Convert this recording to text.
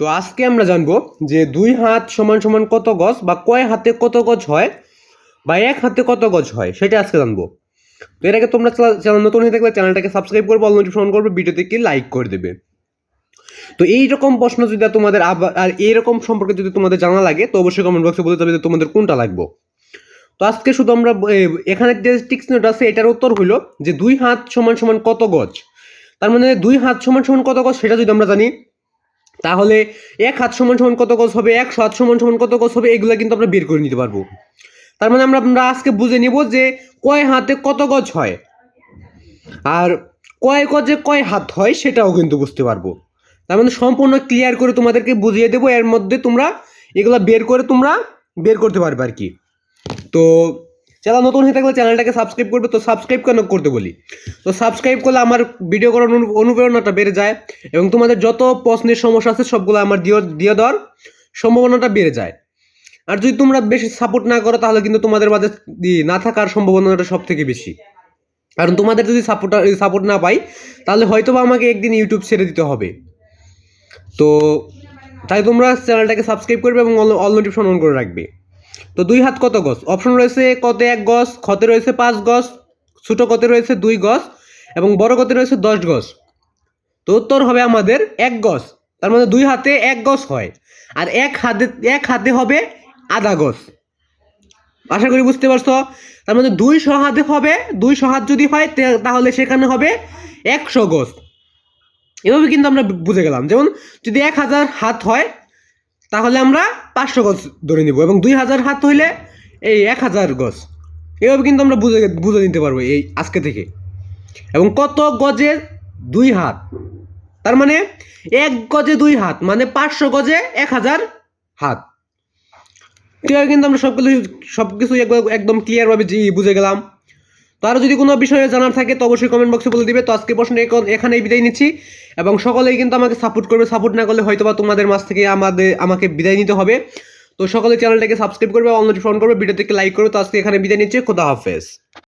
তো আজকে আমরা জানব যে দুই হাত সমান সমান কত গজ বা কয় হাতে কত গজ হয় বা এক হাতে কত গজ হয়, সেটা আজকে জানব। তো এর আগে তোমরা চ্যানেল নতুন হয়ে থাকলে চ্যানেলটাকে সাবস্ক্রাইব করবে অল নোটিফিকেশন করবে, ভিডিওতে কি লাইক করে দেবে। তো এইরকম প্রশ্ন যদি তোমাদের আবার আর এইরকম সম্পর্কে যদি তোমাদের জানা লাগে, তো অবশ্যই কমেন্ট বক্সে বলতে যে তোমাদের কোনটা লাগবে। তো আজকে শুধু আমরা এখানে যে টিক্স নোট আছে, এটার উত্তর হলো যে দুই হাত সমান সমান কত গজ। তার মানে দুই হাত সমান সমান কত গজ, সেটা যদি আমরা জানি তাহলে এক হাত সমান সমান কত গজ হবে একশো হাত সমান সমান কত গজ হবে, এগুলো কিন্তু আমরা বের করে নিতে পারব। তার মানে আমরা আমরা আজকে বুঝে নিব যে কয় হাতে কত গজ হয়। আর কয় গজে কয় হাত হয় সেটাও কিন্তু বুঝতে পারব। তার মানে সম্পূর্ণ ক্লিয়ার করে তোমাদেরকে বুঝিয়ে দেবো, এর মধ্যে তোমরা এগুলো বের করে তোমরা বের করতে পারবে আর কি। তো চ্যানেল নতুন হয়ে থাকলে চ্যানেলটাকে সাবস্ক্রাইব করবে, তো সাবস্ক্রাইব কেন করতে বলি? তো সাবস্ক্রাইব করলে আমার ভিডিও করার অনুপ্রেরণাটা বেড়ে যায় এবং তোমাদের যত প্রশ্নের সমস্যা আছে সবগুলো আমার দিয়ে দিয়ে দেওয়ার সম্ভাবনাটা বেড়ে যায়। আর যদি তোমরা বেশি সাপোর্ট না করো, তাহলে কিন্তু তোমাদের মাঝে না থাকার সম্ভাবনাটা সব থেকে বেশি। কারণ তোমাদের যদি সাপোর্ট সাপোর্ট না পাই, তাহলে হয়তো বা আমাকে একদিন ইউটিউব ছেড়ে দিতে হবে। তো তাই তোমরা চ্যানেলটাকে সাবস্ক্রাইব করবে এবং অল নোটিফিকেশন অন করে রাখবে। তো দুই হাত কত গজ? অপশন রয়েছে কতে এক গজ, খতে রয়েছে পাঁচ গজ, ছোটো কতে রয়েছে দুই গজ এবং বড় কতে রয়েছে দশ গজ। তো উত্তর হবে আমাদের এক গজ, তার মধ্যে দুই হাতে এক গজ হয় আর এক হাতে এক হাতে হবে আধা গজ। আশা করি বুঝতে পারছ? তার মানে দুইশো হাতে হবে দুইশো হাত যদি হয় তাহলে সেখানে হবে একশো গজ। এভাবে কিন্তু আমরা বুঝে গেলাম। যেমন যদি এক হাজার হাত হয় তাহলে আমরা পাঁচশো গজ ধরে নিব এবং দুই হাজার হাত হইলে এই এক হাজার গজ। এভাবে কিন্তু আমরা বুঝে বুঝে নিতে পারব এই আজকে থেকে। এবং কত গজে দুই হাত? তার মানে এক গজে দুই হাত মানে পাঁচশো গজে এক হাজার হাত। ক্লিয়ার কিন্তু আমরা সব কিছু সব কিছু একদম ক্লিয়ারভাবে বুঝে গেলাম। তো আরও যদি কোনো বিষয়ে জানার থাকে, তো অবশ্যই কমেন্ট বক্সে বলে দিবে। তো আজকে প্রশ্ন এখন- এখানেই বিদায় নিচ্ছি। এবং সকলেই কিন্তু আমাকে সাপোর্ট করবে। সাপোর্ট না করলে হয়তোবা তোমাদের মাছ থেকে আমাদের আমাকে বিদায় নিতে হবে। তো সকলে চ্যানেলটাকে সাবস্ক্রাইব করবে অন্য ফোন করবে ভিডিও থেকে লাইক করবে। তো আজকে এখানে বিদায় নিচ্ছে। খোদা হাফেজ।